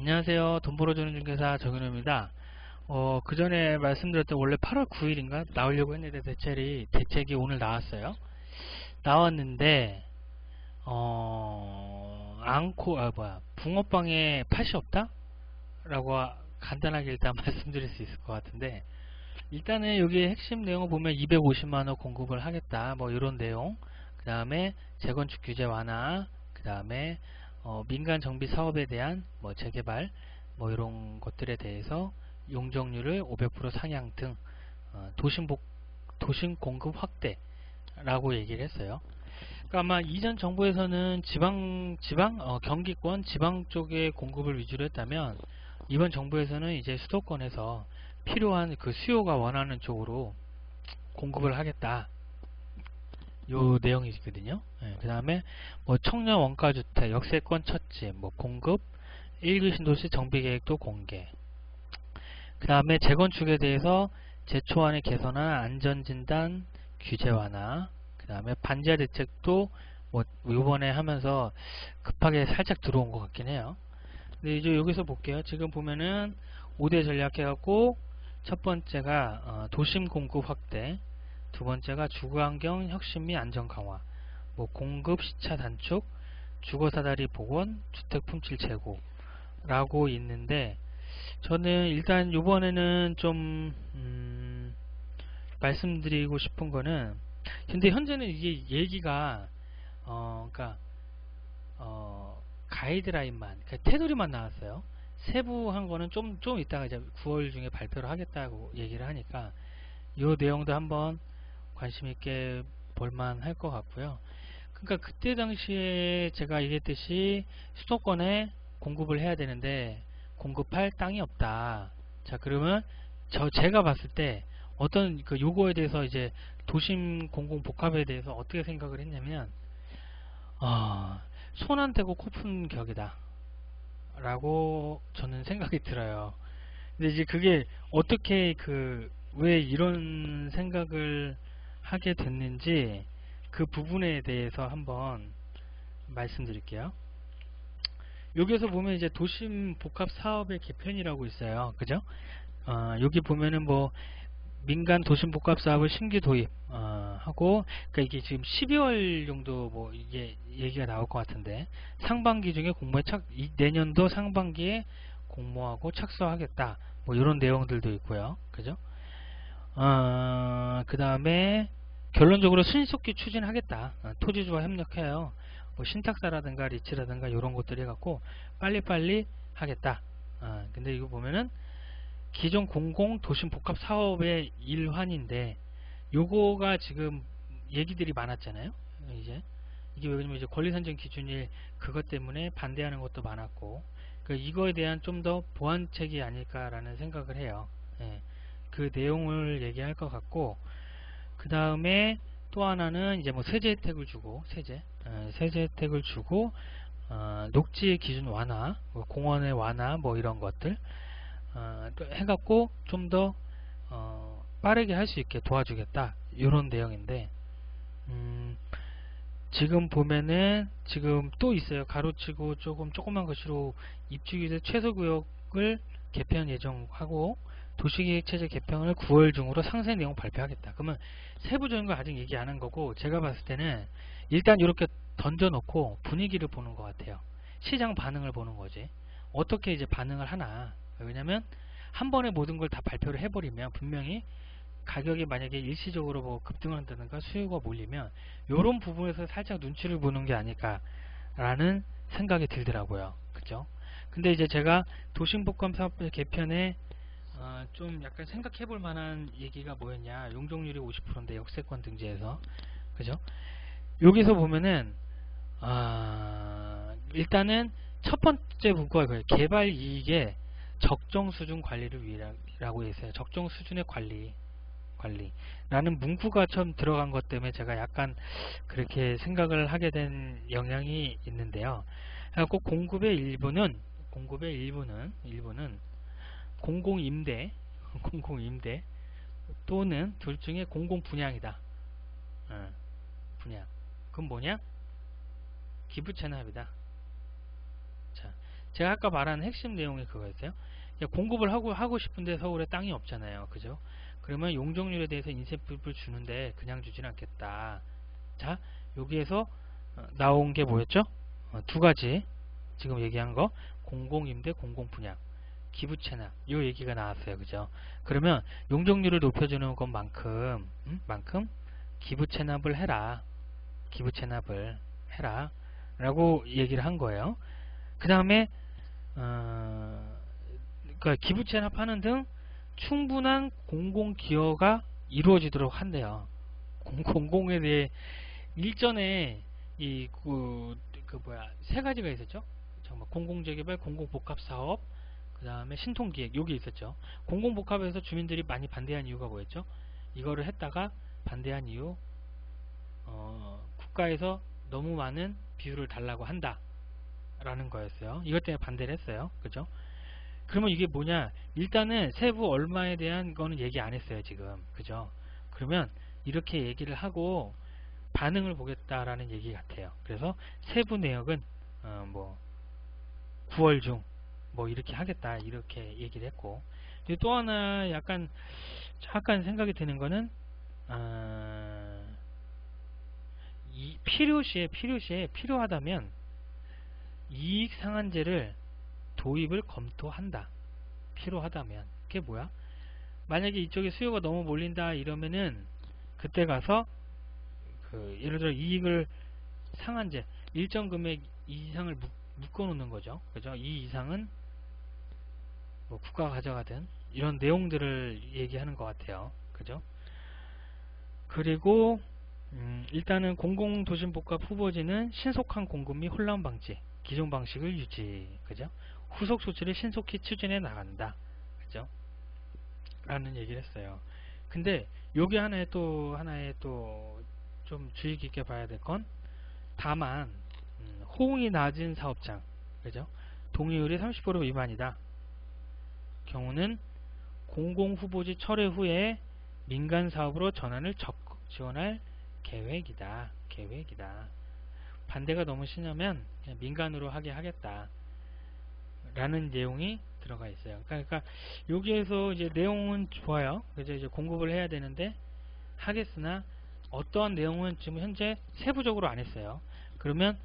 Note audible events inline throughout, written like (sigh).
안녕하세요. 돈 벌어주는 중개사 정현우입니다. 어, 그 전에 말씀드렸던 원래 8월 9일인가 나오려고 했는데 대책이, 대책이 오늘 나왔어요. 나왔는데, 어, 앙코, 아, 뭐야, 붕어빵에 팥이 없다? 라고 간단하게 일단 (laughs) 말씀드릴 수 있을 것 같은데, 일단은 여기 핵심 내용을 보면 250만 원 공급을 하겠다. 뭐, 이런 내용. 그 다음에 재건축 규제 완화. 그 다음에 어, 민간 정비 사업에 대한 뭐 재개발 뭐 이런 것들에 대해서 용적률을 500% 상향 등 어, 도심 복 도심 공급 확대라고 얘기를 했어요. 그러니까 아마 이전 정부에서는 지방 지방 어, 경기권 지방 쪽에 공급을 위주로 했다면 이번 정부에서는 이제 수도권에서 필요한 그 수요가 원하는 쪽으로 공급을 하겠다. 요 내용이거든요. 네, 그 다음에 뭐 청년 원가주택, 역세권 첫집, 뭐 공급, 1기 신도시 정비계획도 공개. 그 다음에 재건축에 대해서 제초안의 개선한 안전진단 규제 완화. 그 다음에 반지하 대책도 뭐 요번에 하면서 급하게 살짝 들어온 것 같긴 해요. 근데 이제 여기서 볼게요. 지금 보면은 5대 전략 해갖고 첫 번째가 어, 도심 공급 확대, 두 번째가 주거환경 혁신 및 안전 강화, 뭐 공급 시차 단축, 주거사다리 복원, 주택 품질 제고 라고 있는데 저는 일단 이번에는 좀 음, 말씀드리고 싶은 거는 근데 현재는 이게 얘기가 어 그러니까 어 가이드라인만 그러니까 테두리만 나왔어요. 세부한 거는 좀 좀 이따가 이제 9월 중에 발표를 하겠다고 얘기를 하니까 이 내용도 한번 관심 있게 볼만 할 것 같고요. 그러니까 그때 당시에 제가 얘기했듯이 수도권에 공급을 해야 되는데 공급할 땅이 없다. 자 그러면 저 제가 봤을 때 어떤 그 요거에 대해서 이제 도심 공공 복합에 대해서 어떻게 생각을 했냐면 어, 손안 대고 코푼 격이다. 라고 저는 생각이 들어요. 근데 이제 그게 어떻게 그 왜 이런 생각을 하게 됐는지 그 부분에 대해서 한번 말씀드릴게요. 여기서 보면 이제 도심 복합 사업의 개편이라고 있어요. 그죠? 어, 여기 보면은 뭐 민간 도심 복합 사업을 신규 도입 어, 하고 그러니까 이게 지금 12월 정도 뭐 이게 얘기가 나올 것 같은데 상반기 중에 공모에 착 내년도 상반기에 공모하고 착수하겠다 뭐 이런 내용들도 있고요. 그죠? 어, 그 다음에 결론적으로 순속기 추진하겠다. 어, 토지주와 협력해요. 뭐 신탁사라든가 리츠라든가 이런 것들 해갖고 빨리빨리 하겠다. 어, 근데 이거 보면은 기존 공공 도심 복합 사업의 일환인데 요거가 지금 얘기들이 많았잖아요. 이제 이게 왜냐면 이제 권리산정 기준일 그것 때문에 반대하는 것도 많았고 그 이거에 대한 좀 더 보완책이 아닐까라는 생각을 해요. 예. 그 내용을 얘기할 것 같고 그 다음에 또 하나는 이제 뭐 세제 혜택을 주고 세제 어, 세제 혜택을 주고 어, 녹지 기준 완화 뭐 공원의 완화 뭐 이런 것들 어, 해갖고 좀더 어, 빠르게 할 수 있게 도와주겠다. 이런 내용인데 음, 지금 보면은 지금 또 있어요. 가로치고 조금 조그만 것으로 입주기대 최소구역을 개편 예정하고 도시계획체제 개편을 9월 중으로 상세 내용 발표하겠다. 그러면 세부적인 거 아직 얘기 안 한 거고 제가 봤을 때는 일단 이렇게 던져놓고 분위기를 보는 것 같아요. 시장 반응을 보는 거지. 어떻게 이제 반응을 하나. 왜냐면 한 번에 모든 걸 다 발표를 해버리면 분명히 가격이 만약에 일시적으로 뭐 급등을 한다든가 수요가 몰리면 이런 부분에서 살짝 눈치를 보는 게 아닐까라는 생각이 들더라고요. 그죠? 근데 이제 제가 도심복합 사업 개편에 어, 좀 약간 생각해 볼 만한 얘기가 뭐였냐? 용적률이 50%인데 역세권 등재에서. 그죠? 여기서 보면은 아, 일단은 첫 번째 문구가 그거예요. 개발 이익의 적정 수준 관리를 위해라고 했어요. 적정 수준의 관리 관리. 라는 문구가 처음 들어간 것 때문에 제가 약간 그렇게 생각을 하게 된 영향이 있는데요. 꼭 공급의 일부는 공급의 일부는 일부는 공공임대, (laughs) 공공임대 또는 둘 중에 공공분양이다. 어, 분양. 그건 뭐냐? 기부채납이다. 자, 제가 아까 말한 핵심 내용이 그거였어요. 공급을 하고 하고 싶은데 서울에 땅이 없잖아요. 그죠? 그러면 용적률에 대해서 인센티브를 주는데 그냥 주진 않겠다. 자, 여기에서 어, 나온 게 뭐였죠? 어, 두 가지 지금 얘기한 거 공공임대 공공분양 기부 채납 요 얘기가 나왔어요. 그죠? 그러면 용적률을 높여주는 것만큼 음? 만큼 기부 채납을 해라. 기부 채납을 해라. 라고 얘기를 한 거예요. 그 다음에 어, 그러니까 기부 채납하는 등 충분한 공공 기여가 이루어지도록 한대요. 공공에 대해 일전에 이그 그 뭐야 세 가지가 있었죠. 정말 공공재개발, 공공복합사업, 그 다음에 신통기획 여기 있었죠. 공공복합에서 주민들이 많이 반대한 이유가 뭐였죠? 이거를 했다가 반대한 이유 어, 국가에서 너무 많은 비율을 달라고 한다 라는 거였어요. 이것 때문에 반대를 했어요. 그죠? 그러면 이게 뭐냐 일단은 세부 얼마에 대한 거는 얘기 안 했어요 지금 그죠? 그러면 이렇게 얘기를 하고 반응을 보겠다라는 얘기 같아요. 그래서 세부 내역은 어, 뭐 9월 중 뭐 이렇게 하겠다 이렇게 얘기를 했고 또 하나 약간 약간 생각이 드는 거는 어, 이 필요시에 필요시에 필요하다면 이익 상한제를 도입을 검토한다. 필요하다면 그게 뭐야? 만약에 이쪽에 수요가 너무 몰린다 이러면은 그때 가서 그 예를 들어 이익을 상한제 일정 금액 이상을 묶어 놓는 거죠. 그죠? 이 이상은 뭐 국가가 가져가든 이런 내용들을 얘기하는 것 같아요. 그죠? 그리고 음, 일단은 공공도심복합 후보지는 신속한 공급 및 혼란 방지 기존 방식을 유지 그죠? 후속 조치를 신속히 추진해 나간다 그죠? 라는 얘기를 했어요. 근데 여기 하나의 또 하나의 또좀 주의 깊게 봐야 될 건 다만 음, 호응이 낮은 사업장 그죠? 동의율이 30% 미만이다. 경우는 공공후보지 철회 후에 민간 사업으로 전환을 적극 지원할 계획이다. 계획이다. 반대가 너무 심하면 민간으로 하게 하겠다. 라는 내용이 들어가 있어요. 그러니까 여기에서 이제 내용은 좋아요. 그래서 이제 공급을 해야 되는데 하겠으나 어떠한 내용은 지금 현재 세부적으로 안 했어요. 그러면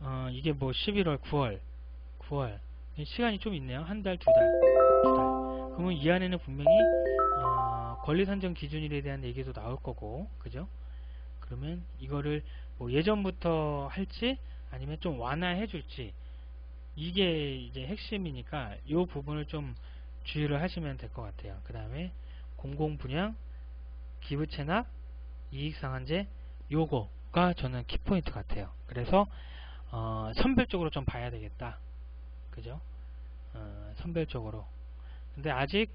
어 이게 뭐 11월, 9월, 9월 시간이 좀 있네요. 한 달, 두 달, 두 달. 그러면 이 안에는 분명히 어 권리 산정 기준일에 대한 얘기도 나올 거고, 그죠? 그러면 이거를 뭐 예전부터 할지 아니면 좀 완화해 줄지 이게 이제 핵심이니까 이 부분을 좀 주의를 하시면 될 것 같아요. 그 다음에 공공분양, 기부채납, 이익상한제 요거가 저는 키포인트 같아요. 그래서 어, 선별적으로 좀 봐야 되겠다. 그죠? 어, 선별적으로. 근데 아직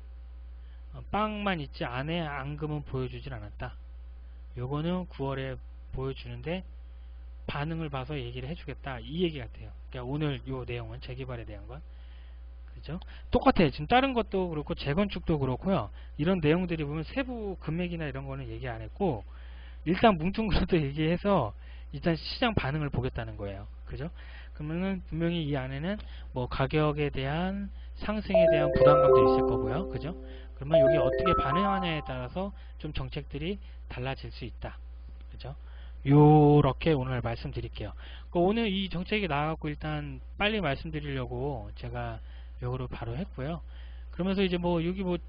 어, 빵만 있지 안에 앙금은 보여주질 않았다. 요거는 9월에 보여주는데 반응을 봐서 얘기를 해주겠다. 이 얘기 같아요. 그러니까 오늘 요 내용은 재개발에 대한 건. 그죠? 똑같아요. 지금 다른 것도 그렇고 재건축도 그렇고요. 이런 내용들이 보면 세부 금액이나 이런 거는 얘기 안 했고 일단 뭉뚱그려도 (laughs) 얘기해서 일단 시장 반응을 보겠다는 거예요. 그죠? 그러면은 분명히 이 안에는 뭐 가격에 대한 상승에 대한 부담감도 있을 거고요. 그죠? 그러면 여기 어떻게 반응하냐에 따라서 좀 정책들이 달라질 수 있다. 그죠? 요렇게 오늘 말씀드릴게요. 그 오늘 이 정책이 나와갖고 일단 빨리 말씀드리려고 제가 요거를 바로 했고요. 그러면서 이제 뭐 여기 뭐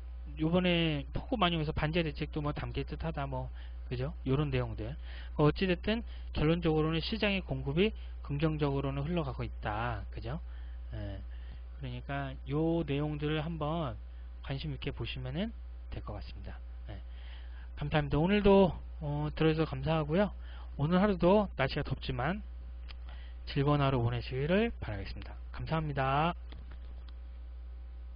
요번에 폭우 많이 오면서 반제 대책도 뭐 담길 듯 하다 뭐 그죠? 요런 내용들. 어찌됐든 결론적으로는 시장의 공급이 긍정적으로는 흘러가고 있다. 그죠? 예. 그러니까 요 내용들을 한번 관심 있게 보시면은 될것 같습니다. 예. 감사합니다. 오늘도 어, 들어주셔서 감사하고요. 오늘 하루도 날씨가 덥지만 즐거운 하루 보내시기를 바라겠습니다. 감사합니다.